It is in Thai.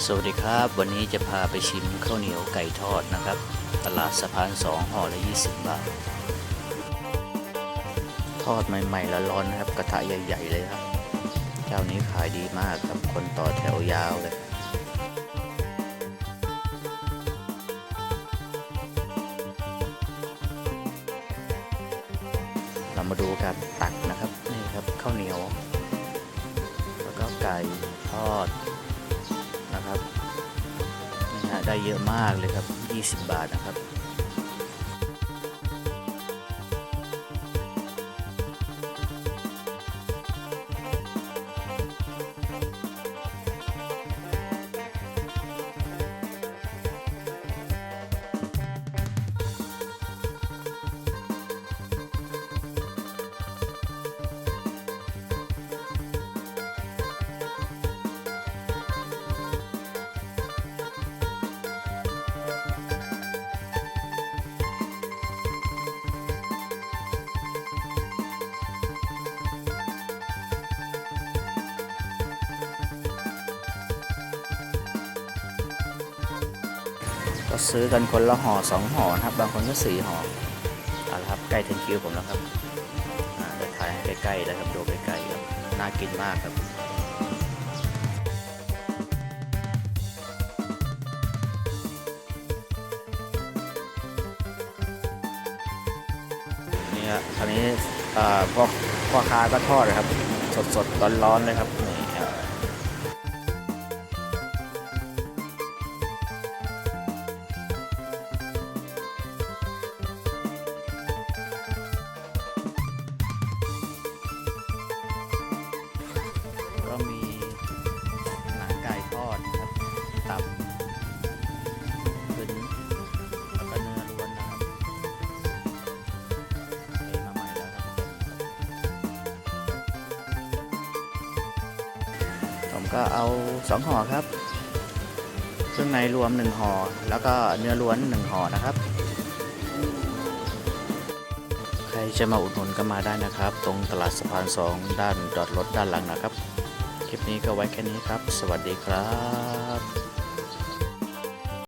สวัสดีครับ วันนี้จะพาไปชิมข้าวเหนียวไก่ทอดนะครับ ตลาดสะพานสองห่อละ20บาท ทอดใหม่ๆแล้วร้อนนะครับ กระทะใหญ่ ๆ เลยครับ เจ้านี้ขายดีมากครับ คนต่อแถวยาวเลยเรามาดูการตักนะครับ นี่ครับข้าวเหนียว แล้วก็ไก่ทอด นะครับนี่ฮะได้เยอะมากเลยครับ 20 บาทนะครับ ก็ซื้อกันคนละห่อสองห่อนะครับ บางคนก็สี่ห่อเอาละครับใกล้ถึงคิวผมแล้วครับเดี๋ยวถ่ายให้ใกล้ๆแล้วครับดูใกล้ๆครับน่ากินมากครับนี่ครับคราวนี้พ่อพ่อค้าก็ทอดครับ สดๆร้อนๆเลยครับ ตับขึ้นแล้วก็เนื้อล้วนนะครับเทมาใหม่แล้วครับผมก็เอาสองห่อครับเครื่องในรวมหนึ่งห่อแล้วก็เนื้อล้วนหนึ่งห่อนะครับ ใครจะมาอุดหนุนก็มาได้นะครับ ตรงตลาดสะพานสองด้านจอดรถด้านหลังนะครับ คลิปนี้ก็ไว้แค่นี้ครับ สวัสดีครับ